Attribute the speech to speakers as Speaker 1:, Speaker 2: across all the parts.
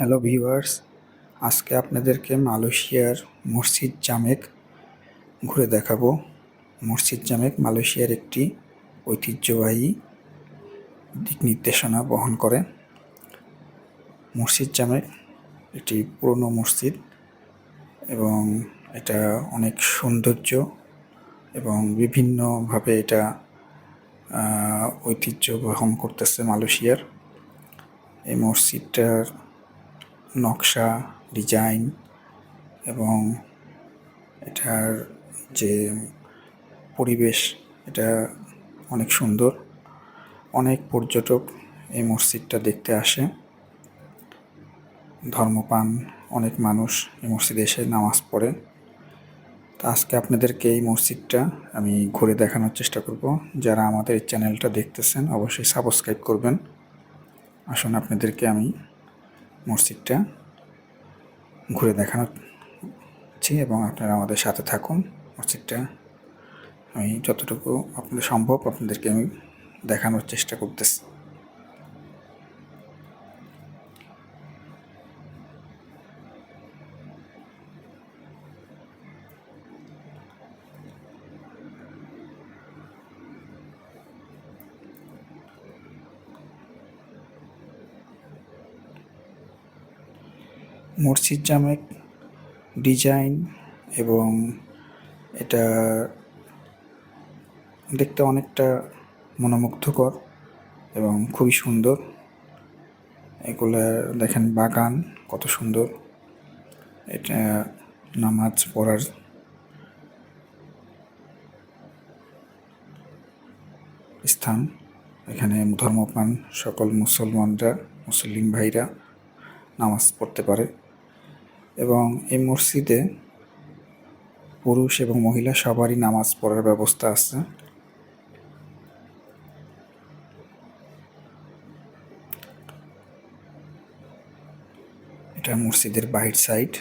Speaker 1: Hello viewers, আজকে আপনাদেরকে মালয়েশিয়ার মসজিদ জামেক ঘুরে দেখাবো। মসজিদ জামেক মালয়েশিয়ার একটি ঐতিহ্যবাহী দিক নির্দেশনা বহন করে। মসজিদ জামেক একটি পুরনো মসজিদ এবং এটা অনেক সৌন্দর্য এবং বিভিন্নভাবে এটা ঐতিহ্য বহন করতেছে মালয়েশিয়ার। এই মসজিদটার নকশা, ডিজাইন এবং এটার যে পরিবেশ, এটা অনেক সুন্দর। অনেক পর্যটক এই মসজিদটা দেখতে আসে। ধর্মপান অনেক মানুষ এই মসজিদে এসে নামাজ পড়ে। তো আজকে আপনাদেরকে এই মসজিদটা আমি ঘুরে দেখানোর চেষ্টা করব। যারা আমাদের এই চ্যানেলটা দেখতেছেন, অবশ্যই সাবস্ক্রাইব করবেন। আসুন আপনাদেরকে আমি মসজিদটা ঘুরে দেখানো হচ্ছে এবং আপনারা আমাদের সাথে থাকুন মসজিদটা। আমি যতটুকু আপনাদের সম্ভব আপনাদেরকে আমি দেখানোর চেষ্টা করতেছি। মসজিদ জামেক ডিজাইন এবং এটা দেখতে অনেকটা মনোমুগ্ধকর এবং খুবই সুন্দর। এগুলা দেখেন বাগান, কত সুন্দর। এটা নামাজ পড়ার স্থান। এখানে ধর্মপ্রাণ সকল মুসলমানরা, মুসলিম ভাইরা নামাজ পড়তে পারে। এবং এই মসজিদে পুরুষ এবং মহিলা সবারই নামাজ পড়ার ব্যবস্থা আছে। এটা মসজিদের বাহির সাইড।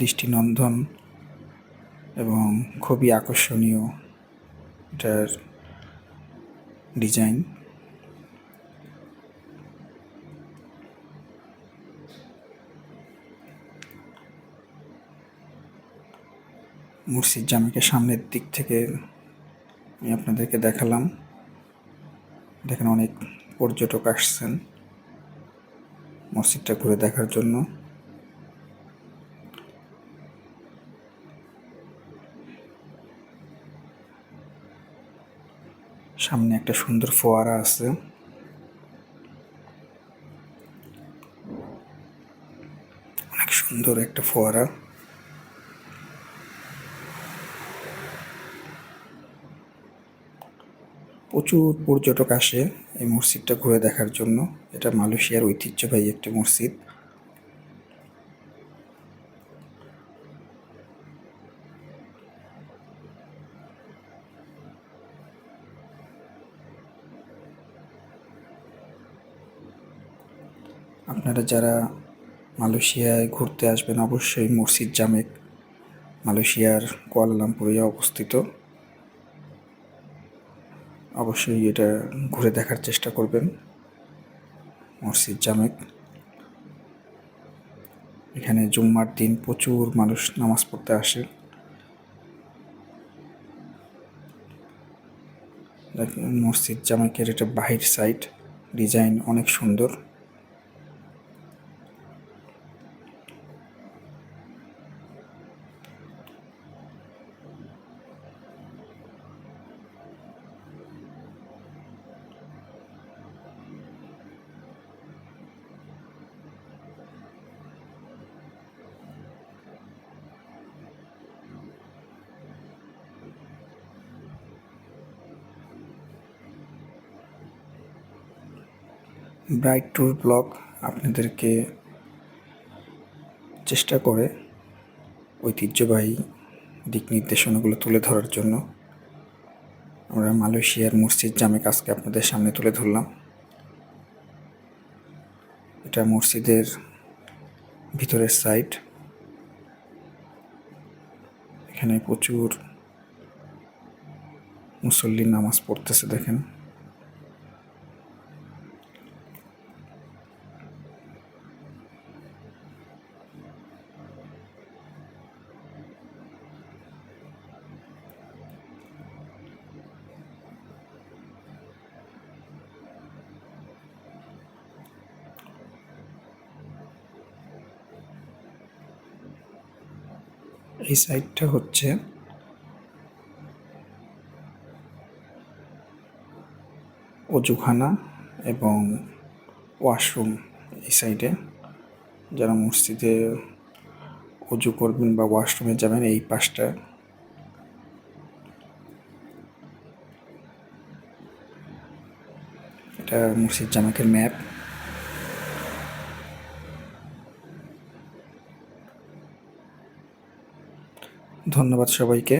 Speaker 1: দৃষ্টিনন্দন এবং খুবই আকর্ষণীয় এটার ডিজাইন। মুর্শিদ জামিকে সামনের দিক থেকে আমি আপনাদেরকে দেখালাম। দেখেন অনেক পর্যটক আসছেন মসজিদটা ঘুরে দেখার জন্য। সামনে একটা সুন্দর ফোয়ারা আছে। অনেক সুন্দর একটা ফোয়ারা। প্রচুর পর্যটক আসে এই মসজিদটা ঘুরে দেখার জন্য। এটা মালয়েশিয়ার ঐতিহ্যবাহী একটি মসজিদ। আপনারা যারা মালয়েশিয়ায় ঘুরতে আসবেন, অবশ্যই মসজিদ জামেক মালয়েশিয়ার কুয়ালালামপুরে অবস্থিত। অবশ্যই এটা ঘুরে দেখার চেষ্টা করবেন, মসজিদ জামেক এখানে জুম্মার দিন প্রচুর মানুষ নামাজ পড়তে আসে। মসজিদ জামাকের এটা বাহির সাইড ডিজাইন অনেক সুন্দর। ব্রাইট ট্যুর ব্লগ আপনাদেরকে চেষ্টা করে ঐতিহ্যবাহী দিক নির্দেশনাগুলো তুলে ধরার জন্য। আমরা মালয়েশিয়ার মসজিদ জামে কাজকে আপনাদের সামনে তুলে ধরলাম। এটা মসজিদের ভিতরের সাইড এখানে প্রচুর মুসল্লি নামাজ পড়তেছে দেখেন। এই সাইডটা হচ্ছে অজুখানা এবং ওয়াশরুম এই সাইডে। যারা মসজিদে অজু করবেন বা ওয়াশরুমে যাবেন, এই পাশটা এটা মসজিদ জামাকের ম্যাপ। ধন্যবাদ সবাইকে।